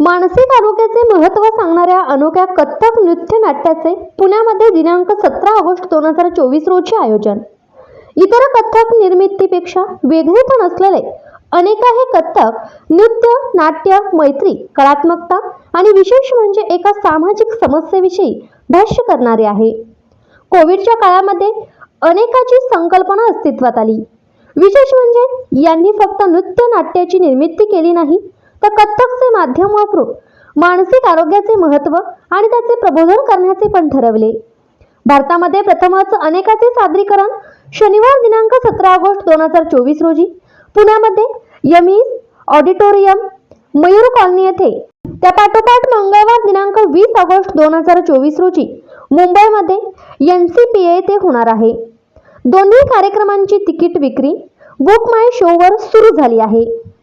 मानसिक आरोग्याचे महत्त्व सांगणाऱ्या अनोख्या कथ्थक नृत्य नाट्याचे पुण्यामध्ये दिनांक सतरा ऑगस्ट दोन हजार चोवीस रोजी आयोजन. इतर कथ्थक निर्मितीपेक्षा वेगळेपण असलेले अनेक हे कथ्थक नृत्य नाट्य मैत्री कलात्मकता आणि विशेष म्हणजे एका सामाजिक समस्येविषयी भाष्य करणारे आहे. कोविडच्या काळामध्ये अनेकाची संकल्पना अस्तित्वात आली. विशेष म्हणजे यांनी फक्त नृत्य नाट्याची निर्मिती केली नाही तर कथ्थकचे माध्यम वापरून मानसिक आरोग्याचे महत्त्व आणि त्याचे प्रबोधन करण्याचे पण ठरवले. भारतामध्ये प्रथमच अनेकाचे सादरीकरण शनिवार दिनांक सतरा ऑगस्ट दोन हजार चोवीस रोजी पुण्यामध्ये यमीन ऑडिटोरियम मयूर कॉलनी येथे. त्या पाठोपाठ मंगळवार दिनांक वीस ऑगस्ट दोन हजार चोवीस रोजी मुंबईमध्ये एन सी पी ए येथे होणार आहे. दोन्ही कार्यक्रमांची तिकीट विक्री बुक माय शोवर सुरू झाली आहे.